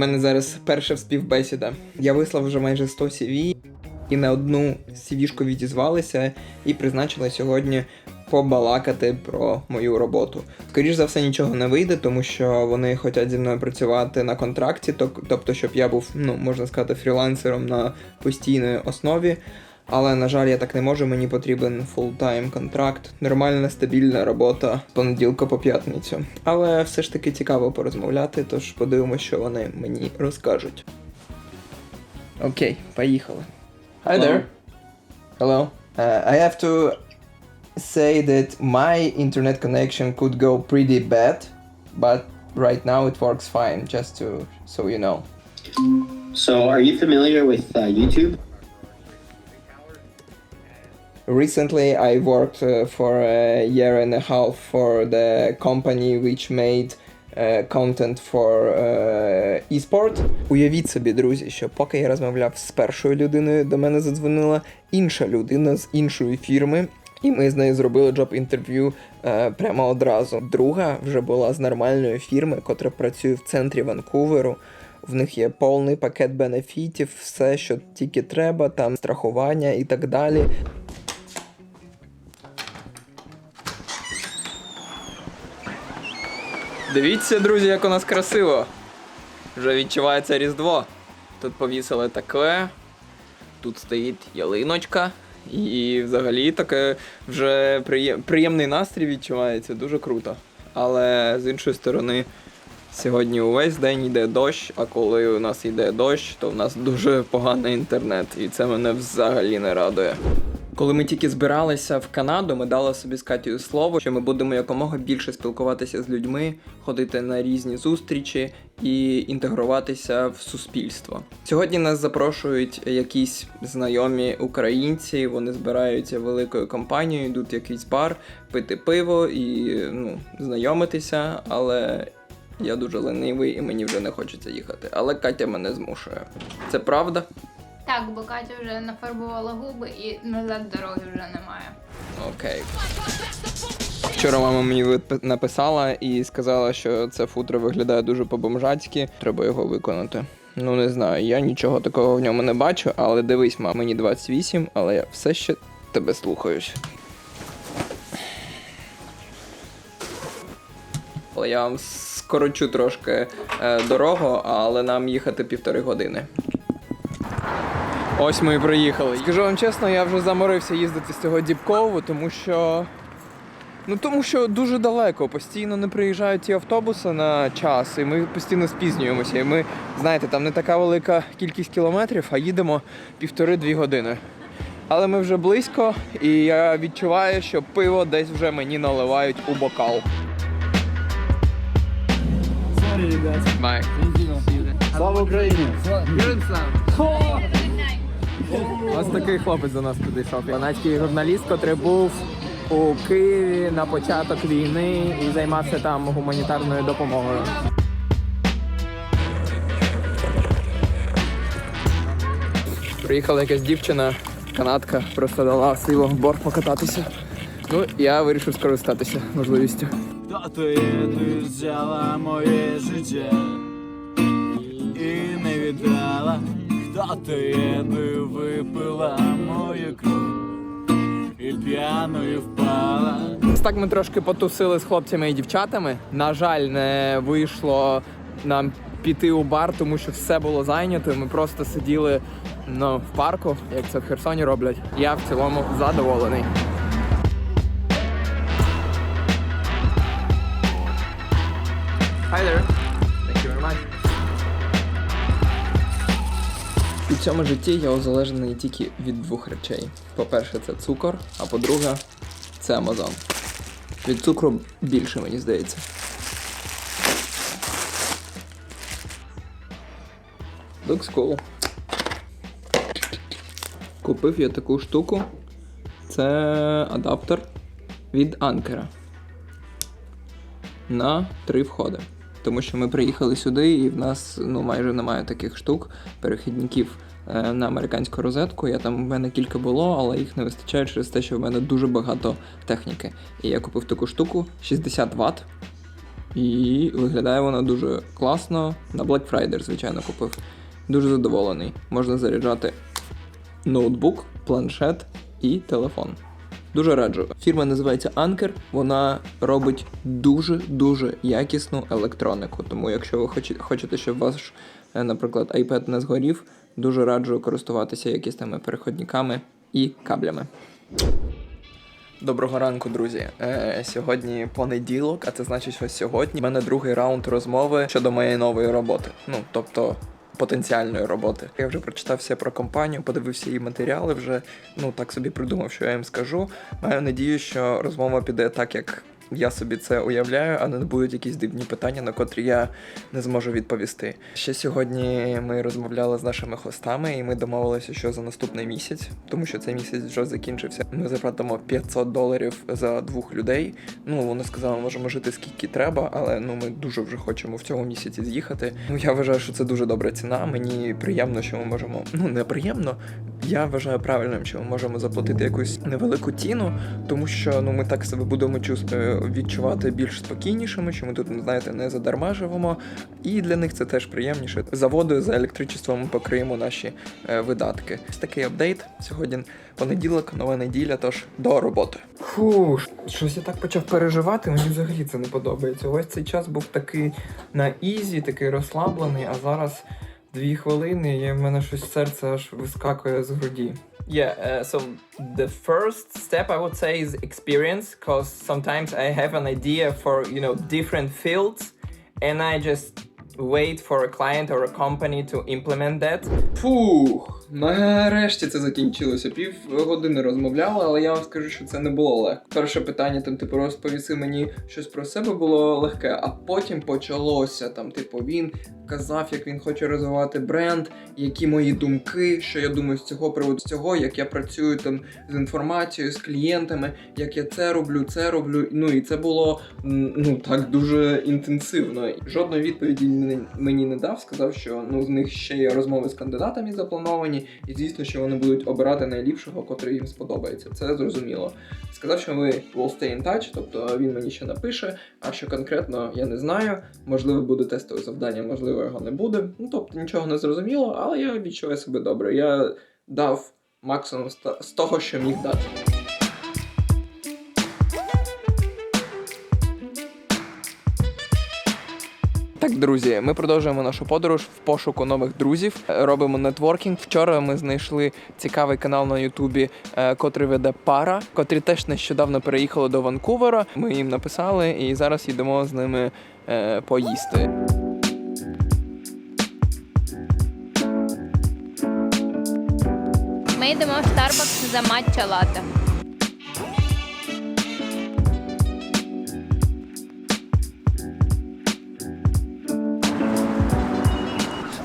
мене зараз перша співбесіда. Я вислав вже майже 100 CV, і на одну CV-шку відізвалися і призначили сьогодні побалакати про мою роботу. Скоріше за все, нічого не вийде, тому що вони хочуть зі мною працювати на контракті, тобто, щоб я був, ну можна сказати, фрілансером на постійній основі. Але на жаль, я так не можу. Мені потрібен фултайм контракт, нормальна стабільна робота з понеділка по п'ятницю. Але все ж таки цікаво порозмовляти, тож подивимося, що вони мені розкажуть. Окей, поїхали. Hi there. Hello. Uh, I have to say that my internet connection could go pretty bad, but right now it works fine, just to so you know. So, are you familiar with uh, YouTube? Recently, I worked uh, for a year and a half for the company which made uh, for uh, e-sport. Уявіть собі, друзі, що поки я розмовляв з першою людиною, до мене задзвонила інша людина з іншої фірми. І ми з нею зробили джоб інтерв'ю е, прямо одразу. Друга вже була з нормальної фірми, котра працює в центрі Ванкуверу. В них є повний пакет бенефітів, все, що тільки треба, там страхування і так далі. Дивіться, друзі, як у нас красиво. Вже відчувається Різдво. Тут повісили таке, тут стоїть ялиночка, і взагалі таке вже приємний настрій відчувається, дуже круто. Але з іншої сторони, сьогодні увесь день йде дощ, а коли у нас йде дощ, то в нас дуже поганий інтернет, і це мене взагалі не радує. Коли ми тільки збиралися в Канаду, ми дали собі з Катєю слово, що ми будемо якомога більше спілкуватися з людьми, ходити на різні зустрічі і інтегруватися в суспільство. Сьогодні нас запрошують якісь знайомі українці. Вони збираються великою компанією, йдуть в якийсь бар, пити пиво і ну, знайомитися, але. Я дуже ленивий і мені вже не хочеться їхати. Але Катя мене змушує. Це правда? Так, бо Катя вже нафарбувала губи і назад дороги вже немає. Окей. Вчора мама мені написала і сказала, що це футро виглядає дуже по-бомжацьки, треба його виконати. Ну не знаю, я нічого такого в ньому не бачу, але дивись, мам, мені 28, але я все ще тебе слухаюсь. Я вам скорочу трошки е, дорогу, але нам їхати півтори години. Ось ми і приїхали. Скажу вам чесно, я вже заморився їздити з цього Дібкову, тому що. Ну тому що дуже далеко, постійно не приїжджають ті автобуси на час, і ми постійно спізнюємося. І ми, знаєте, там не така велика кількість кілометрів, а їдемо півтори-дві години. Але ми вже близько, і я відчуваю, що пиво десь вже мені наливають у бокал. Бай. Слава Україні! Ось такий хлопець до нас підійшов. Канадський журналіст, котрий був у Києві на початок війни і займався там гуманітарною допомогою. Приїхала якась дівчина, канадка, просто дала в борг покататися. Ну, я вирішив скористатися можливістю. Хто ти ти взяла моє життя ти випила мою кров і п'яною впала. Так ми трошки потусили з хлопцями і дівчатами. На жаль, не вийшло нам піти у бар, тому що все було зайнято. Ми просто сиділи ну, в парку, як це в Херсоні роблять. Я в цілому задоволений. У цьому житті я узалежений тільки від двох речей. По-перше, це цукор, а по-друге, це Амазон. Від цукру більше, мені здається. Looks cool. Купив я таку штуку. Це адаптер від Анкера. На три входи. Тому що ми приїхали сюди, і в нас ну, майже немає таких штук, перехідників на американську розетку. Я там в мене кілька було, але їх не вистачає через те, що в мене дуже багато техніки. І я купив таку штуку 60 Вт. І виглядає вона дуже класно. На Black Friday, звичайно, купив. Дуже задоволений. Можна заряджати ноутбук, планшет і телефон. Дуже раджу. Фірма називається Anker. Вона робить дуже-дуже якісну електронику. Тому, якщо ви хочете, щоб ваш, е, наприклад, iPad не згорів, дуже раджу користуватися якісними переходниками і каблями. Доброго ранку, друзі. Е, сьогодні понеділок, а це значить, що сьогодні в мене другий раунд розмови щодо моєї нової роботи. Ну, тобто потенціальної роботи. Я вже прочитав все про компанію, подивився її матеріали, вже ну так собі придумав, що я їм скажу. Маю надію, що розмова піде так, як. Я собі це уявляю, а не будуть якісь дивні питання, на котрі я не зможу відповісти. Ще сьогодні ми розмовляли з нашими хостами, і ми домовилися, що за наступний місяць, тому що цей місяць вже закінчився. Ми заплатимо 500 доларів за двох людей. Ну вони сказали, можемо жити скільки треба, але ну ми дуже вже хочемо в цьому місяці з'їхати. Ну я вважаю, що це дуже добра ціна. Мені приємно, що ми можемо. Ну не приємно. Я вважаю правильним, що ми можемо заплатити якусь невелику ціну, тому що ну ми так себе будемо чувствувати, відчувати більш спокійнішими, що ми тут, знаєте, не задарма живемо. І для них це теж приємніше. За водою, за електричеством ми покриємо наші е, видатки. Ось такий апдейт. Сьогодні понеділок, нова неділя, тож до роботи. Фу, щось я так почав переживати, мені взагалі це не подобається. Ось цей час був такий на ізі, такий розслаблений, а зараз дві хвилини, і в мене щось серце аж вискакує з груді. Yeah, uh, so the first step I would say is experience, because sometimes I have an idea for you know different fields, and I just wait for a client or a company to implement that. Фух, Нарешті це закінчилося. Пів години розмовляли, але я вам скажу, що це не було легко. Перше питання, там, типу, розповіси мені щось про себе було легке, а потім почалося там, типу, він казав, як він хоче розвивати бренд, які мої думки, що я думаю з цього приводу з цього, як я працюю там з інформацією, з клієнтами, як я це роблю, це роблю. Ну і це було ну так дуже інтенсивно. Жодної відповіді мені не дав. Сказав, що ну з них ще є розмови з кандидатами заплановані, і звісно, що вони будуть обирати найліпшого, котрий їм сподобається. Це зрозуміло. Сказав, що ми will stay in touch, тобто він мені ще напише. А що конкретно я не знаю. Можливо, буде тестове завдання, можливо, його не буде. Ну тобто нічого не зрозуміло, але я відчуваю себе добре. Я дав максимум з того, що міг дати. Так, друзі, ми продовжуємо нашу подорож в пошуку нових друзів. Робимо нетворкінг. Вчора ми знайшли цікавий канал на Ютубі, е, котрий веде пара, котрі теж нещодавно переїхали до Ванкувера. Ми їм написали, і зараз йдемо з ними е, поїсти. Ми йдемо в Starbucks за матча лате.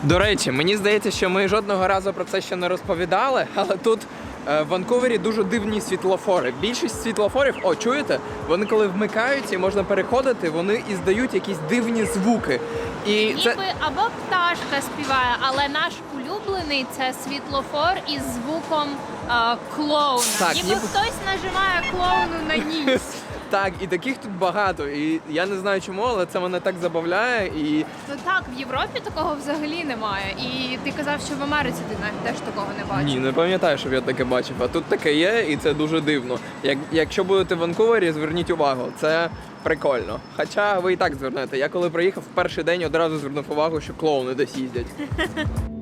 До речі, мені здається, що ми жодного разу про це ще не розповідали, але тут е, в Ванкувері дуже дивні світлофори. Більшість світлофорів, о, чуєте? Вони коли вмикаються і можна переходити, вони і здають якісь дивні звуки. І це або пташка співає, але наш улюблений це світлофор із звуком а, клоуна. Так, ніби ніби- хтось нажимає клоуну на ніс. так, і таких тут багато. І я не знаю чому, але це мене так забавляє. І Ну так, в Європі такого взагалі немає. І ти казав, що в Америці ти навіть теж такого не бачив. ні, не пам'ятаю, щоб я таке бачив. А тут таке є, і це дуже дивно. Як, якщо будете в Ванкувері, зверніть увагу, це прикольно. Хоча ви і так звернете. Я коли приїхав в перший день, одразу звернув увагу, що клоуни десь їздять.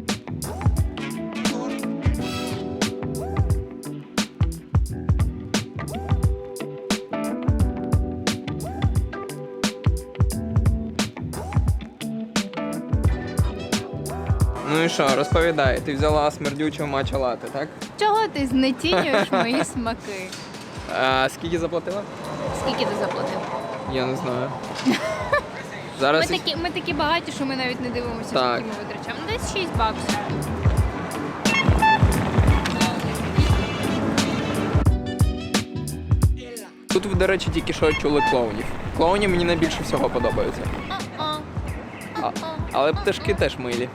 Ну і що, розповідай, ти взяла смердючу матча лати, так? Чого ти знецінюєш мої смаки? А скільки заплатила? Скільки ти заплатив? Я не знаю. Ми Зараз такі, ми такі багаті, що ми навіть не дивимося, Так. скільки ми витрачаємо. Ну, Десь 6 баксів. тут, до речі, тільки що чули клоунів. Клоуні мені найбільше всього подобаються. А-а. А, але пташки теж милі.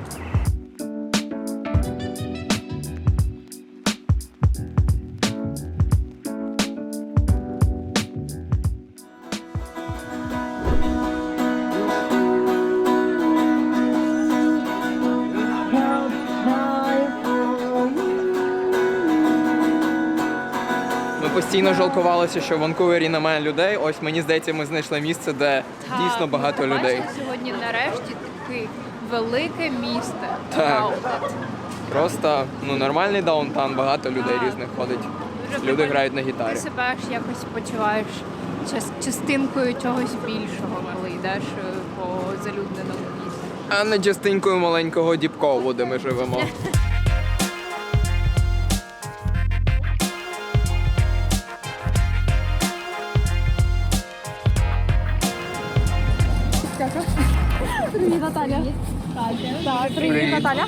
Постійно жалкувалися, що в Ванкувері немає людей. Ось мені здається, ми знайшли місце, де Та, дійсно багато побачили людей. Сьогодні нарешті таке велике місто. Так. Просто ну нормальний даунтаун, багато людей Так. різних ходить. Дуже Люди прикольно. грають на гітарі. Ти себе ж якось почуваєш час- частинкою чогось більшого, коли йдеш е, по залюдненому місці. А не частинкою маленького діпкову, де ми живемо. Привіт, Наталя.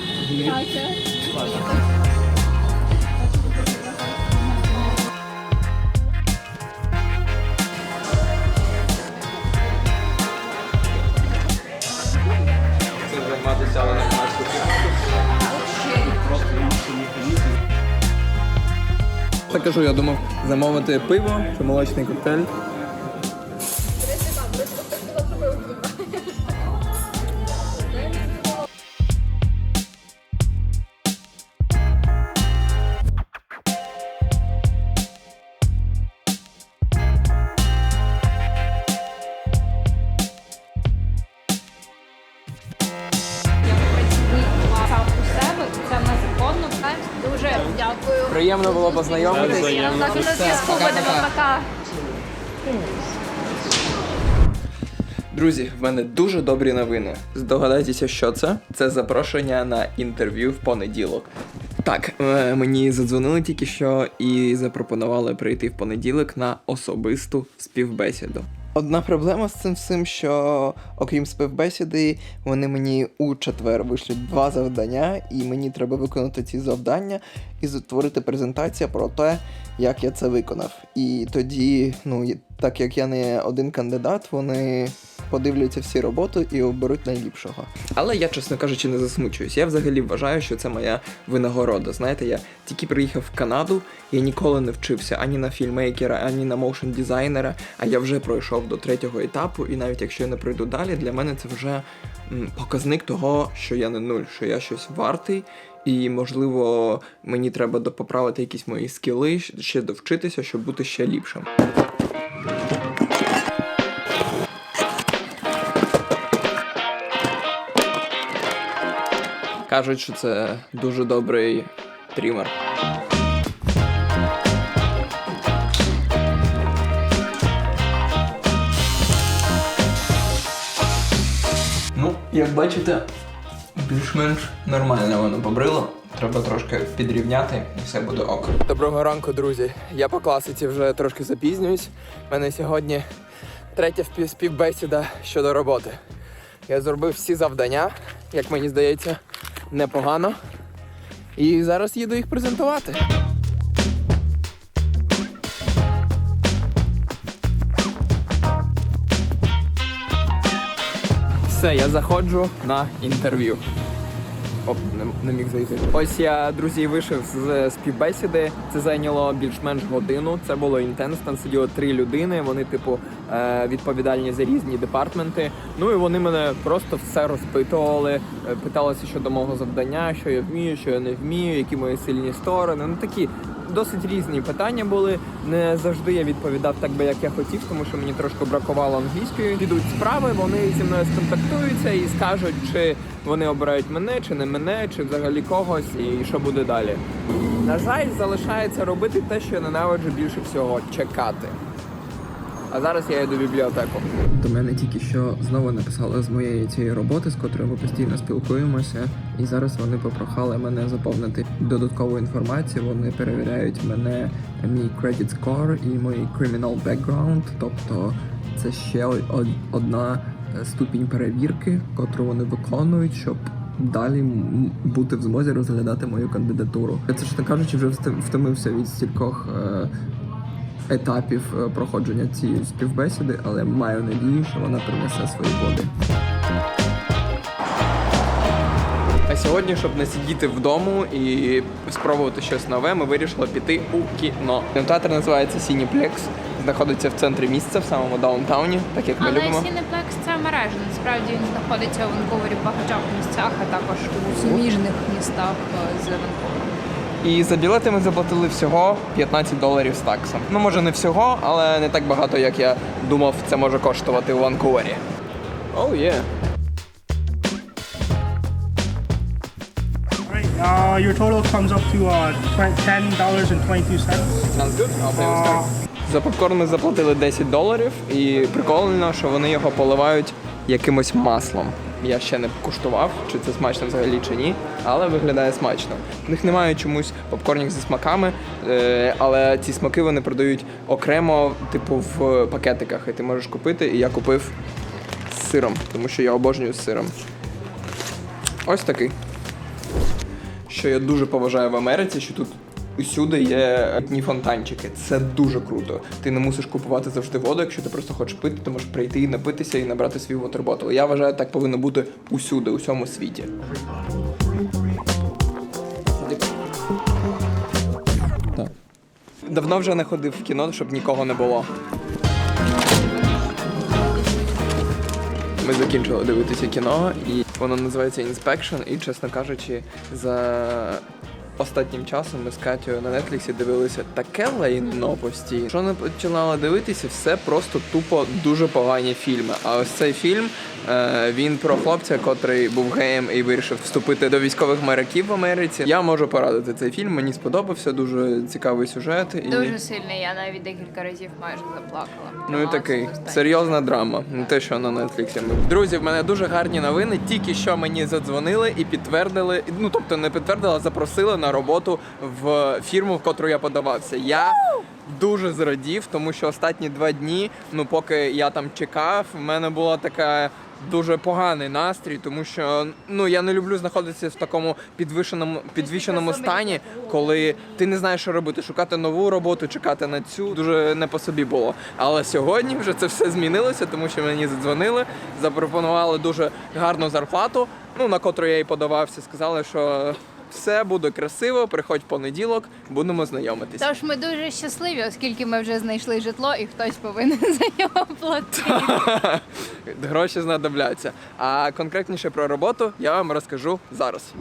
Це займатися, але не Так кажу, я думав замовити пиво чи молочний коктейль. Познайомитись. Так і на зв'язку будемо пока. Друзі, в мене дуже добрі новини. Здогадайтеся, що це? Це запрошення на інтерв'ю в понеділок. Так, е, мені задзвонили тільки що і запропонували прийти в понеділок на особисту співбесіду. Одна проблема з цим всім, що окрім співбесіди, вони мені у четвер вишлють два завдання, і мені треба виконати ці завдання і створити презентацію про те, як я це виконав. І тоді, ну так як я не один кандидат, вони подивляться всі роботи і оберуть найліпшого. Але я, чесно кажучи, не засмучуюсь. Я взагалі вважаю, що це моя винагорода. Знаєте, я тільки приїхав в Канаду, я ніколи не вчився ані на фільмейкера, ані на моушн дизайнера, а я вже пройшов до третього етапу, і навіть якщо я не пройду далі, для мене це вже показник того, що я не нуль, що я щось вартий. І, можливо, мені треба допоправити якісь мої скіли, ще довчитися, щоб бути ще ліпшим. Кажуть, що це дуже добрий трімер. Ну, як бачите, більш-менш нормально воно побрило. Треба трошки підрівняти і все буде ок. Доброго ранку, друзі. Я по класиці вже трошки запізнююсь. У мене сьогодні третя спів- співбесіда щодо роботи. Я зробив всі завдання, як мені здається, непогано. І зараз їду їх презентувати. Все, я заходжу на інтерв'ю. Оп, не, не міг зайти. Ось я, друзі, вийшов з співбесіди. Це зайняло більш-менш годину. Це було інтенс. Там сиділо три людини. Вони, типу, е, відповідальні за різні департменти. Ну і вони мене просто все розпитували, е, питалися щодо мого завдання, що я вмію, що я не вмію, які мої сильні сторони. Ну такі досить різні питання були. Не завжди я відповідав так би, як я хотів, тому що мені трошки бракувало англійської. Підуть справи, вони зі мною сконтактуються і скажуть, чи вони обирають мене, чи не мене, чи взагалі когось, і що буде далі. На жаль, залишається робити те, що я ненавиджу більше всього чекати. А зараз я йду в бібліотеку. До мене тільки що знову написали з моєї цієї роботи, з котрою ми постійно спілкуємося, і зараз вони попрохали мене заповнити додаткову інформацію. Вони перевіряють мене мій credit score і мій criminal background. Тобто це ще од- одна ступінь перевірки, котру вони виконують, щоб далі бути в змозі розглядати мою кандидатуру. Я це чесно кажучи, вже втомився від стількох. е, етапів е, проходження цієї співбесіди, але маю надію, що вона принесе свої плоди. А сьогодні, щоб не сидіти вдома і спробувати щось нове, ми вирішили піти у кіно. Театр називається Cineplex, знаходиться в центрі міста, в самому даунтауні, так як ми Але любимо. Cineplex – це мережа. Насправді він знаходиться у Ванкувері в багатьох місцях, а також у суміжних містах е, з Ванкувером. І за білети ми заплатили всього 15 доларів з таксом. Ну, може, не всього, але не так багато, як я думав, це може коштувати у Ванкувері. Оу, є. Right. Uh, your total comes up to uh. Sounds good. I'll pay with card. За попкорн ми заплатили 10 доларів, і прикольно, що вони його поливають якимось маслом. Я ще не куштував, чи це смачно взагалі чи ні, але виглядає смачно. В них немає чомусь попкорнів зі смаками, е, але ці смаки вони продають окремо, типу в пакетиках, і ти можеш купити. І я купив з сиром, тому що я обожнюю з сиром. Ось такий. Що я дуже поважаю в Америці, що тут усюди є одні фонтанчики. Це дуже круто. Ти не мусиш купувати завжди воду, якщо ти просто хочеш пити, ти можеш прийти і напитися і набрати свій вотерботл. Я вважаю, так повинно бути усюди, у всьому світі. Давно вже не ходив в кіно, щоб нікого не було. Ми закінчили дивитися кіно, і воно називається Inspection. І, чесно кажучи, за останнім часом ми з Катю на Нетфліксі дивилися таке лайно постійно. Що не починала дивитися, все просто тупо дуже погані фільми. А ось цей фільм е, він про хлопця, котрий був геєм і вирішив вступити до військових моряків в Америці. Я можу порадити цей фільм. Мені сподобався, дуже цікавий сюжет. І... Дуже сильний, я навіть декілька разів майже заплакала. Ну і такий серйозна драма. Не те, що на Нетфліксі. Друзі, в мене дуже гарні новини. Тільки що мені задзвонили і підтвердили. Ну тобто не підтвердили, а запросили на роботу в фірму, в котру я подавався. Я дуже зрадів, тому що останні два дні, ну поки я там чекав, в мене була така. Дуже поганий настрій, тому що ну я не люблю знаходитися в такому підвищеному підвищеному стані, коли ти не знаєш, що робити, шукати нову роботу, чекати на цю дуже не по собі було. Але сьогодні вже це все змінилося, тому що мені задзвонили, запропонували дуже гарну зарплату, ну на котру я і подавався. Сказали, що все буде красиво, приходь в понеділок, будемо знайомитися. Тож ми дуже щасливі, оскільки ми вже знайшли житло і хтось повинен за нього платити. Гроші знадобляться. А конкретніше про роботу я вам розкажу зараз.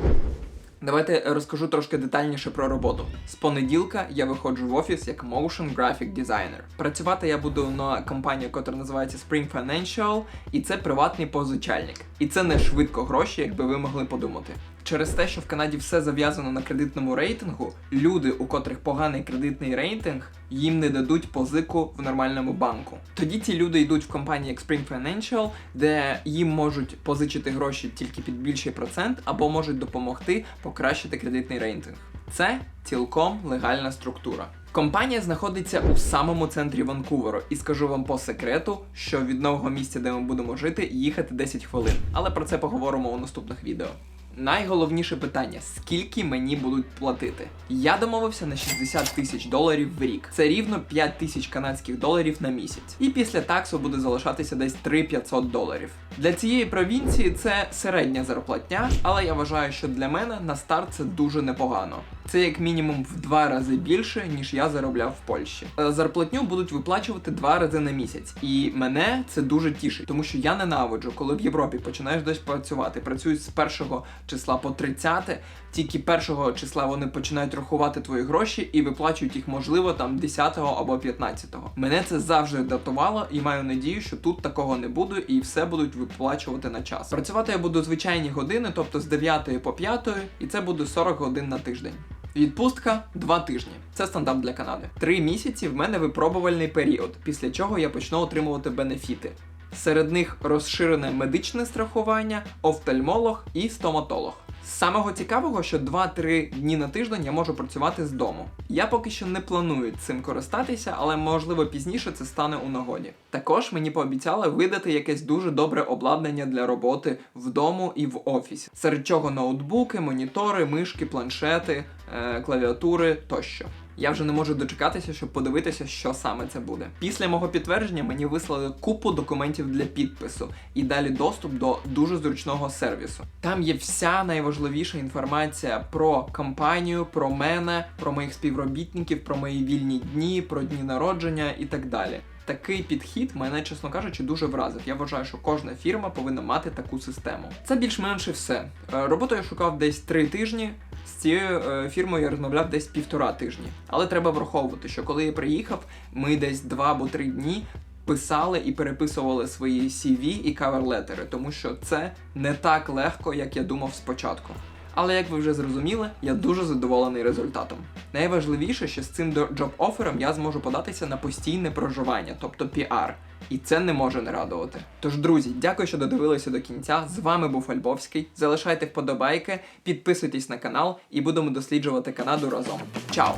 Давайте розкажу трошки детальніше про роботу. З понеділка я виходжу в офіс як motion graphic designer. Працювати я буду на компанію, яка називається Spring Financial, і це приватний позичальник. І це не швидко гроші, якби ви могли подумати. Через те, що в Канаді все зав'язано на кредитному рейтингу, люди, у котрих поганий кредитний рейтинг, їм не дадуть позику в нормальному банку. Тоді ці люди йдуть в компанії як Spring Financial, де їм можуть позичити гроші тільки під більший процент, або можуть допомогти покращити кредитний рейтинг. Це цілком легальна структура. Компанія знаходиться у самому центрі Ванкуверу, і скажу вам по секрету, що від нового місця, де ми будемо жити, їхати 10 хвилин. Але про це поговоримо у наступних відео. Найголовніше питання: скільки мені будуть платити? Я домовився на 60 тисяч доларів в рік. Це рівно 5 тисяч канадських доларів на місяць. І після таксу буде залишатися десь 3-500 доларів. Для цієї провінції це середня зарплатня, але я вважаю, що для мене на старт це дуже непогано. Це як мінімум в два рази більше, ніж я заробляв в Польщі. Е, Зарплатню будуть виплачувати два рази на місяць, і мене це дуже тішить, тому що я ненавиджу, коли в Європі починаєш десь працювати, працюють з першого числа по 30, тільки першого числа вони починають рахувати твої гроші і виплачують їх, можливо, там 10-го або 15-го. Мене це завжди датувало, і маю надію, що тут такого не буде, і все будуть виплачувати на час. Працювати я буду звичайні години, тобто з 9 по 5, і це буде 40 годин на тиждень. Відпустка 2 тижні. Це стандарт для Канади. Три місяці в мене випробувальний період, після чого я почну отримувати бенефіти. Серед них розширене медичне страхування, офтальмолог і стоматолог. Самого цікавого, що 2-3 дні на тиждень я можу працювати з дому. Я поки що не планую цим користатися, але можливо пізніше це стане у нагоді. Також мені пообіцяли видати якесь дуже добре обладнання для роботи вдому і в офісі, серед чого ноутбуки, монітори, мишки, планшети, е, клавіатури тощо. Я вже не можу дочекатися, щоб подивитися, що саме це буде. Після мого підтвердження мені вислали купу документів для підпису і далі доступ до дуже зручного сервісу. Там є вся найважливіша інформація про компанію, про мене, про моїх співробітників, про мої вільні дні, про дні народження і так далі. Такий підхід мене, чесно кажучи, дуже вразив. Я вважаю, що кожна фірма повинна мати таку систему. Це більш-менш все. Е, Роботу я шукав десь три тижні. З цією е, фірмою я розмовляв десь півтора тижні. Але треба враховувати, що коли я приїхав, ми десь два або три дні писали і переписували свої CV і каверлетери, тому що це не так легко, як я думав спочатку. Але як ви вже зрозуміли, я дуже задоволений результатом. Найважливіше, що з цим джоб-офером я зможу податися на постійне проживання, тобто PR. І це не може не радувати. Тож, друзі, дякую, що додивилися до кінця. З вами був Альбовський. Залишайте вподобайки, підписуйтесь на канал і будемо досліджувати Канаду разом. Чао!